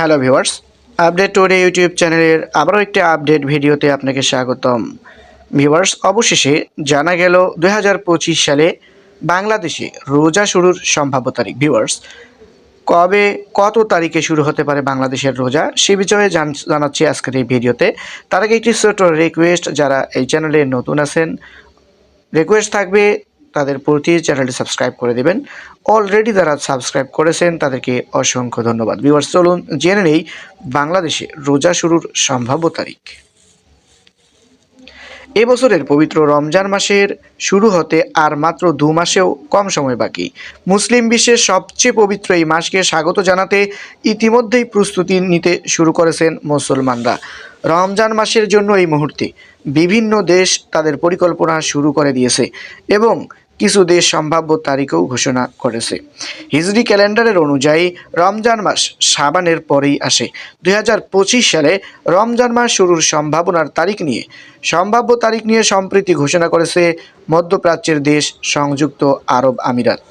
Hello viewers update today YouTube চ্যানেলের আবারও একটি আপডেট ভিডিওতে আপনাকে স্বাগতম। ভিউয়ার্স অবশেষে জানা গেল দু হাজার পঁচিশ সালে বাংলাদেশে রোজা শুরুর সম্ভাব্য তারিখ। ভিউয়ার্স কবে, কত তারিখে শুরু হতে পারে বাংলাদেশের রোজা সে বিষয়ে জান- জানাচ্ছি আজকের এই ভিডিওতে। তার আগে একটি ছোট রিকোয়েস্ট যারা এই চ্যানেলে নতুন আছেন রিকোয়েস্ট থাকবে তাদের প্রতি চ্যানেলটি সাবস্ক্রাইব করে দেবেন। অলরেডি যারা সাবস্ক্রাইব করেছেন, তাদেরকে অসংখ্য ধন্যবাদ। ভিউয়ার্স চলুন জেনে নেই বাংলাদেশে রোজা শুরুর সম্ভাব্য তারিখ। এবছরের পবিত্র রমজান মাসের শুরু হতে আর মাত্র দু মাসেও কম সময় বাকি। মুসলিম বিশ্বের সবচেয়ে পবিত্র এই মাসকে স্বাগত জানাতে ইতিমধ্যেই প্রস্তুতি নিতে শুরু করেছেন মুসলমানরা। রমজান মাসের জন্য এই মুহূর্তে বিভিন্ন দেশ তাদের পরিকল্পনা শুরু করে দিয়েছে এবং কিছু দেশ সম্ভাব্য তারিখও ঘোষণা করেছে। হিজরি ক্যালেন্ডারের অনুযায়ী রমজান মাস সাবানের পরেই আসে। দু হাজার পঁচিশ সালে রমজান মাস শুরুর সম্ভাবনার তারিখ নিয়ে। সম্ভাব্য তারিখ নিয়ে সম্প্রীতি ঘোষণা করেছে মধ্যপ্রাচ্যের দেশ সংযুক্ত আরব আমিরাত।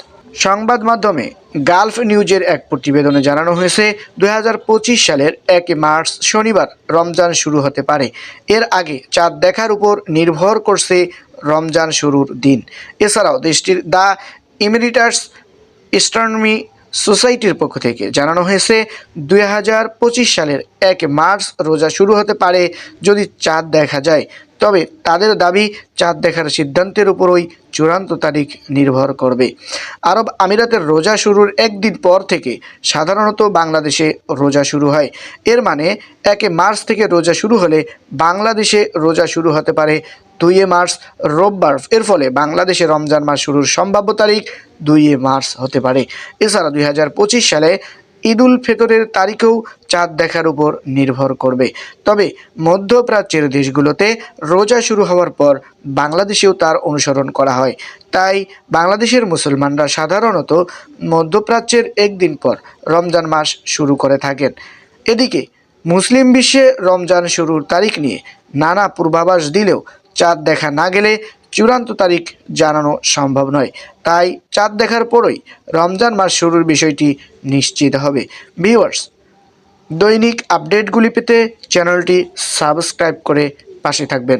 সংবাদ মাধ্যমে গালফ নিউজের এক প্রতিবেদনে জানানো হয়েছে, দুই হাজার পঁচিশ সালের এক মার্চ শনিবার রমজান শুরু হতে পারে। এর আগে চাঁদ দেখার উপর নির্ভর করছে রমজান শুরুর দিন। এছাড়াও দেশটির দ্য ইমিরিটার্স স্ট্রনমি সোসাইটির পক্ষ থেকে জানানো হয়েছে দু হাজার পঁচিশ সালের এক মার্চ রোজা শুরু হতে পারে যদি চাঁদ দেখা যায়। তবে তাদের দাবি, চাঁদ দেখার সিদ্ধান্তের উপরই চূড়ান্ত তারিখ নির্ভর করবে। আরব আমিরাতের রোজা শুরুর একদিন পর থেকে সাধারণত বাংলাদেশে রোজা শুরু হয়। এর মানে একে মার্চ থেকে রোজা শুরু হলে বাংলাদেশে রোজা শুরু হতে পারে দুইয়ে মার্চ রোববার। এর ফলে বাংলাদেশে রমজান মাস শুরুর সম্ভাব্য তারিখ দুইয়ে মার্চ হতে পারে। এছাড়া দুই হাজার পঁচিশ সালে ঈদুল ফেতরের তারিখেও চাঁদ দেখার উপর নির্ভর করবে। তবে মধ্যপ্রাচ্যের দেশগুলোতে রোজা শুরু হওয়ার পর বাংলাদেশেও তার অনুসরণ করা হয়। তাই বাংলাদেশের মুসলমানরা সাধারণত মধ্যপ্রাচ্যের একদিন পর রমজান মাস শুরু করে থাকেন। এদিকে মুসলিম বিশ্বে রমজান শুরুর তারিখ নিয়ে নানা পূর্বাভাস দিলেও চাঁদ দেখা না গেলে চূড়ান্ত তারিখ জানানো সম্ভব নয়। তাই চাঁদ দেখার পরই রমজান মাস শুরুর বিষয়টি নিশ্চিত হবে। ভিউয়ার্স, দৈনিক আপডেটগুলি পেতে চ্যানেলটি সাবস্ক্রাইব করে পাশে থাকবেন।